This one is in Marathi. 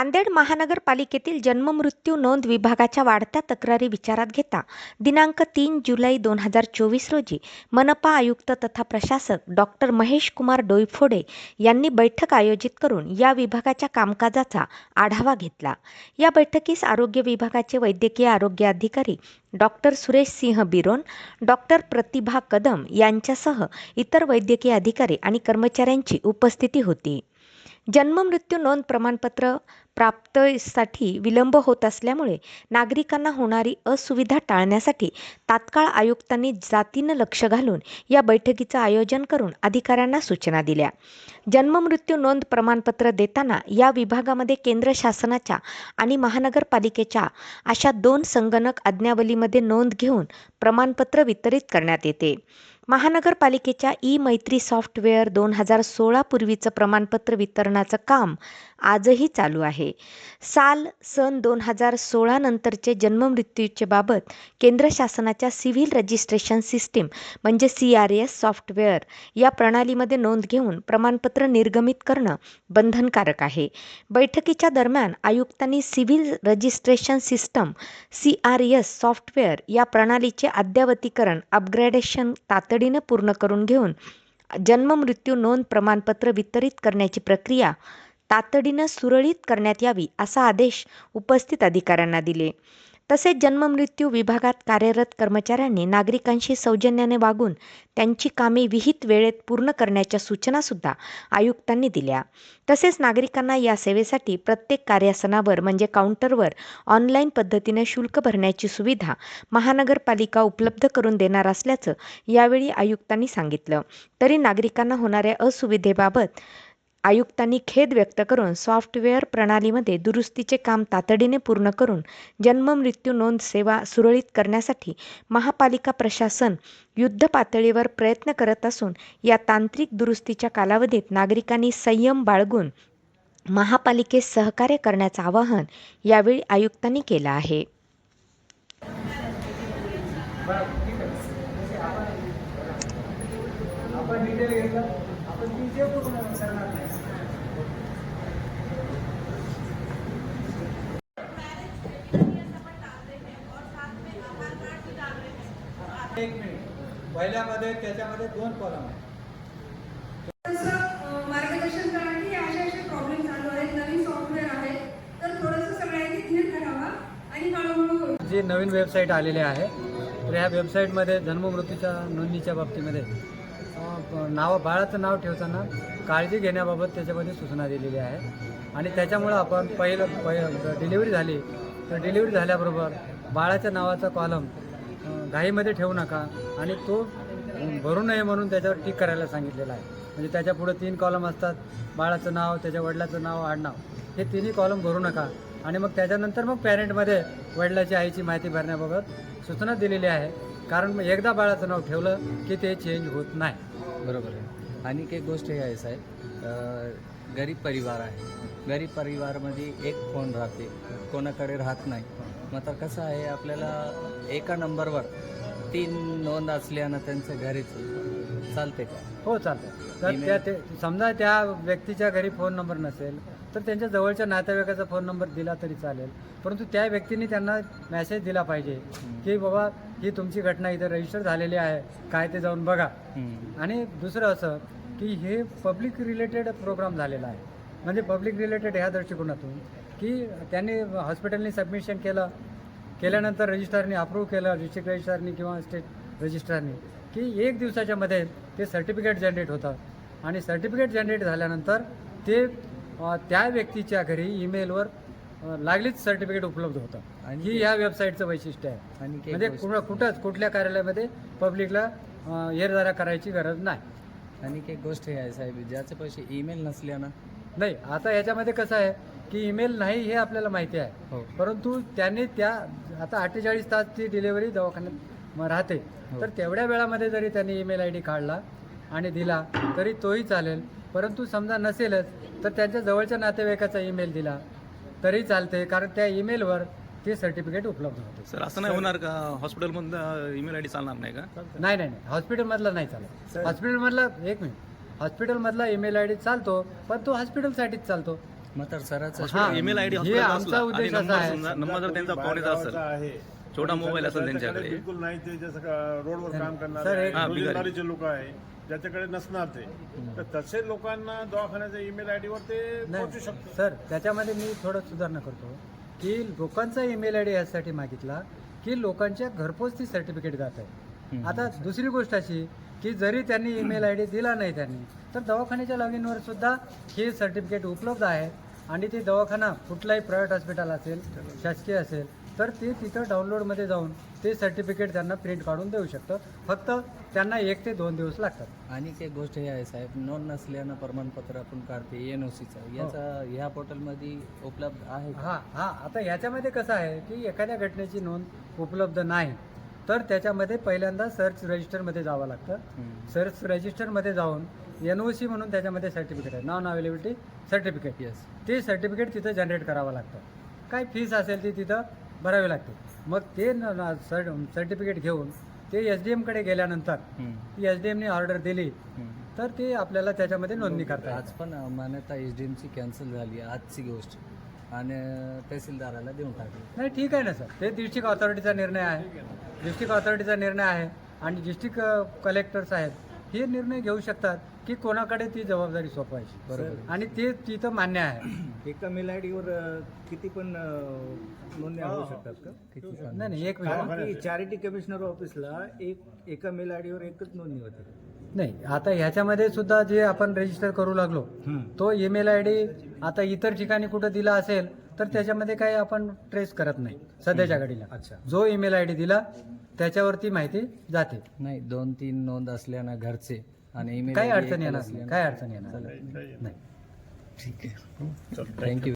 नांदेड महानगरपालिकेतील जन्ममृत्यू नोंद विभागाच्या वाढत्या तक्रारी विचारात घेता दिनांक तीन जुलै दोन हजार चोवीस रोजी मनपा आयुक्त तथा प्रशासक डॉक्टर महेश कुमार डोईफोडे यांनी बैठक आयोजित करून या विभागाच्या कामकाजाचा आढावा घेतला. या बैठकीस आरोग्य विभागाचे वैद्यकीय आरोग्य अधिकारी डॉक्टर सुरेश सिंह बिरोन डॉक्टर प्रतिभा कदम यांच्यासह इतर वैद्यकीय अधिकारी आणि कर्मचाऱ्यांची उपस्थिती होती. जन्ममृत्यू नोंद प्रमाणपत्र प्राप्तीसाठी विलंब होत असल्यामुळे नागरिकांना होणारी असुविधा टाळण्यासाठी तात्काळ आयुक्तांनी जातीनं लक्ष घालून या बैठकीचं आयोजन करून अधिकाऱ्यांना सूचना दिल्या. जन्ममृत्यू नोंद प्रमाणपत्र देताना या विभागामध्ये केंद्र शासनाच्या आणि महानगरपालिकेच्या अशा दोन संगणक आज्ञावलीमध्ये नोंद घेऊन प्रमाणपत्र वितरित करण्यात येते. महानगरपालिकेच्या ई मैत्री सॉफ्टवेअर दोन हजार सोळा पूर्वीचं प्रमाणपत्र वितरणाचं काम आजही चालू आहे. साल सन दोन हजार सोळा नंतरचे जन्ममृत्यूचे बाबत केंद्र शासनाच्या सिव्हिल रजिस्ट्रेशन सिस्टीम म्हणजे सी आर एस सॉफ्टवेअर या प्रणालीमध्ये नोंद घेऊन प्रमाणपत्र निर्गमित करणं बंधनकारक आहे. बैठकीच्या दरम्यान आयुक्तांनी civil registration system C R S software या प्रणालीचे अद्यावतीकरण अपग्रेडेशन तातडीनं पूर्ण करून घेऊन जन्ममृत्यू नोंद प्रमाणपत्र वितरित करण्याची प्रक्रिया तातडीनं सुरळीत करण्यात यावी असा आदेश उपस्थित अधिकाऱ्यांना दिले. तसेच जन्ममृत्यू विभागात कार्यरत कर्मचाऱ्यांनी नागरिकांशी सौजन्याने वागून त्यांची कामे विहित वेळेत पूर्ण करण्याच्या सूचनासुद्धा आयुक्तांनी दिल्या. तसेच नागरिकांना या सेवेसाठी प्रत्येक कार्यासनावर म्हणजे काउंटरवर ऑनलाईन पद्धतीने शुल्क भरण्याची सुविधा महानगरपालिका उपलब्ध करून देणार असल्याचं यावेळी आयुक्तांनी सांगितलं. तरी नागरिकांना होणाऱ्या असुविधेबाबत आयुक्तांनी खेद व्यक्त करून सॉफ्टवेअर प्रणालीमध्ये दुरुस्तीचे काम तातडीने पूर्ण करून जन्ममृत्यू नोंद सेवा सुरळीत करण्यासाठी महापालिका प्रशासन युद्धपातळीवर प्रयत्न करत असून या तांत्रिक दुरुस्तीच्या कालावधीत नागरिकांनी संयम बाळगून महापालिकेस सहकार्य करण्याचं आवाहन यावेळी आयुक्तांनी केलं आहे. आपण डिटेल घेतलं. आपण ती जे पूर्ण करणार नाही. एक मिनिट पहिल्यामध्ये त्याच्यामध्ये दोन कॉलम आहे थोडंसं, अं, मार्गदर्शन करा की असे असे प्रॉब्लेम चालू आहेत. नवीन सॉफ्टवेअर आहे. तर थोडंसं सगळ्यांनी धीर धरावा आणि हळूहळू होईल. जी नवीन वेबसाईट आलेली आहे तर ह्या वेबसाईटमध्ये जन्ममृत्यूच्या नोंदणीच्या बाबतीमध्ये नाव बाळाचं नाव ठेवताना काळजी घेण्याबाबत त्याच्यामध्ये सूचना दिलेली आहे. आणि त्याच्यामुळं आपण पहिलं पहि डिलिव्हरी झाली तर डिलिव्हरी झाल्याबरोबर बाळाच्या नावाचा कॉलम घाईमध्ये ठेवू नका आणि तो भरू नये म्हणून त्याच्यावर टीक करायला सांगितलेलं आहे. म्हणजे त्याच्या पुढे तीन कॉलम असतात. बाळाचं नाव त्याच्या वडिलाचं नाव आडनाव. हे तिन्ही कॉलम भरू नका. आणि मग त्याच्यानंतर मग पॅरेंटमध्ये वडिलाची आईची माहिती भरण्याबाबत सूचना दिलेली आहे. कारण मग एकदा बाळाचं नाव ठेवलं की ते चेंज होत नाही. बरोबर आहे. आणि एक गोष्ट हे आहे साहेब गरीब परिवार आहे. गरीब परिवारामध्ये एक फोन राहते. कोणाकडे राहत नाही. मग आता कसं आहे आपल्याला एका नंबरवर तीन नोंद असल्यानं त्यांचं घरीच चालते का? हो चालतं. तर त्या ते समजा त्या व्यक्तीच्या घरी फोन नंबर नसेल तर त्यांच्या जवळच्या नातेवाईकाचा फोन नंबर दिला तरी चालेल. परंतु त्या व्यक्तीने त्यांना मेसेज दिला पाहिजे की बाबा ही तुमची घटना इथं रजिस्टर झालेली आहे काय ते जाऊन बघा. आणि दुसरं असं की हे पब्लिक रिलेटेड प्रोग्राम झालेला आहे. म्हणजे पब्लिक रिलेटेड ह्या दृष्टिकोनातून की त्यांनी हॉस्पिटलनी सबमिशन केलं. केल्यानंतर रजिस्ट्रारनी अप्रूव्ह केलं डिस्ट्रिक्ट रजिस्ट्रारनी किंवा स्टेट रजिस्ट्रारनी की एक दिवसाच्या मध्ये ते सर्टिफिकेट जनरेट होतं. आणि सर्टिफिकेट जनरेट झाल्यानंतर ते त्या व्यक्तीच्या घरी ईमेलवर लागलीच सर्टिफिकेट उपलब्ध होतं. आणि ही या वेबसाईटचं वैशिष्ट्य आहे. म्हणजे कुठं कुठंच कुठल्या कार्यालयामध्ये पब्लिकला येरदारा करायची गरज नाही. आणि एक गोष्ट हे आहे साहेब ज्याचे पैसे ईमेल नसल्यानं नाही आता याच्यामध्ये कसं आहे की ईमेल नाही हे आपल्याला माहिती आहे. हो. परंतु त्यांनी त्या आता अठ्ठेचाळीस तासची डिलिव्हरी दवाखान्यात म- राहते. हो. तर तेवढ्या वेळामध्ये जरी त्यांनी ईमेल आय डी काढला आणि दिला तरी तोही चालेल. परंतु समजा नसेलच तर त्यांच्या जवळच्या नातेवाईकाचा ईमेल दिला तरी चालते कारण त्या ईमेलवर ते सर्टिफिकेट उपलब्ध होते. सर असं नाही होणार का? हॉस्पिटलमधून ईमेल आय डी चालणार नाही का? नाही नाही नाही. हॉस्पिटलमधला नाही चालत. हॉस्पिटलमधला एक मिनिट. हॉस्पिटलमधला ईमेल आय डी चालतो पण तो हॉस्पिटलसाठीच चालतो. हा. ईमेल आयडी हे आमचा उद्देश असा आहे. नंबर जर त्यांचा पाहुणेचा असेल आहे. छोटा मोबाईल असेल त्यांच्याकडे. बिलकुल नाही ते जसं का रोडवर काम करणारे हा. रोजंदारीचे लोक आहे ज्याच्याकडे नसणार ते. तर तसे लोकांना दवाखान्याच्या ईमेल आयडी वर ते पोहोचू नाही शकतो. सर त्याच्यामध्ये मी थोडं सुधारणा करतो की लोकांचा ईमेल आय डी यासाठी मागितला की लोकांच्या घरपोच ती सर्टिफिकेट जात आहे. आता दुसरी गोष्ट अशी की जरी त्यांनी ईमेल आय डी दिला नाही त्यांनी तर दवाखान्याच्या लॉग इनवर सुद्धा हे सर्टिफिकेट उपलब्ध आहे. आणि ते दवाखाना कुठलाही प्रायव्हेट हॉस्पिटल असेल शासकीय असेल तर ते तिथं डाउनलोडमध्ये जाऊन ते सर्टिफिकेट त्यांना प्रिंट काढून देऊ शकतं. फक्त त्यांना एक ते दोन दिवस लागतात. आणि एक गोष्ट हे आहे साहेब नोंद नसल्यानं प्रमाणपत्र आपण काढते एन ओ सीचं याचा ह्या पोर्टलमध्ये उपलब्ध आहे? हा हा. आता याच्यामध्ये कसं आहे की एखाद्या घटनेची नोंद उपलब्ध नाही. तर त्याच्यामध्ये पहिल्यांदा सर्च रजिस्टरमध्ये जावं लागतं. सर्च रजिस्टरमध्ये जाऊन एन ओ सी म्हणून त्याच्यामध्ये सर्टिफिकेट आहे. नॉन अवेलेबिलिटी सर्टिफिकेट येस ते सर्टिफिकेट तिथं जनरेट करावं लागतं. काय फीस असेल ती तिथं भरावी लागते. मग ते सर्टिफिकेट घेऊन ते एस डी एमकडे गेल्यानंतर एस डी एमने ऑर्डर दिली तर ते आपल्याला त्याच्यामध्ये नोंदणी करता आज पण मान्यता एस डी एमची कॅन्सल झाली आजची गोष्ट. आणि तहसीलदाराला देऊन टाकली. नाही ठीक आहे ना सर ते डिस्ट्रिक्ट ऑथॉरिटीचा निर्णय आहे. डिस्ट्रिक्ट ऑथॉरिटीचा निर्णय आहे आणि डिस्ट्रिक्ट कलेक्टर्स आहेत हे निर्णय घेऊ शकतात की कोणाकडे ती जबाबदारी सोपवायची. बरोबर. आणि ते तिथं मान्य आहे. एका मेल आय डीवर किती पण अ, नोंदण्या होऊ शकतात का? किती? नाही नाही एक मिनिट. की चॅरिटी कमिशनर ऑफिसला एक एका मेल आय डीवर एकच नोंदणी होते. नाही आता ह्याच्यामध्ये सुद्धा जे आपण रजिस्टर करू लागलो तो ईमेल आय डी आता इतर ठिकाणी कुठं दिला असेल तर त्याच्यामध्ये काही आपण ट्रेस करत नाही सध्याच्या घडीला. अच्छा. जो ईमेल आय डी दिला त्याच्यावरती माहिती जाते. नाही दोन तीन नोंद असल्यानं घरचे आणि email काही अडचण येणार नाही काही अडचण येणार नाही. ठीक आहे. थँक्यू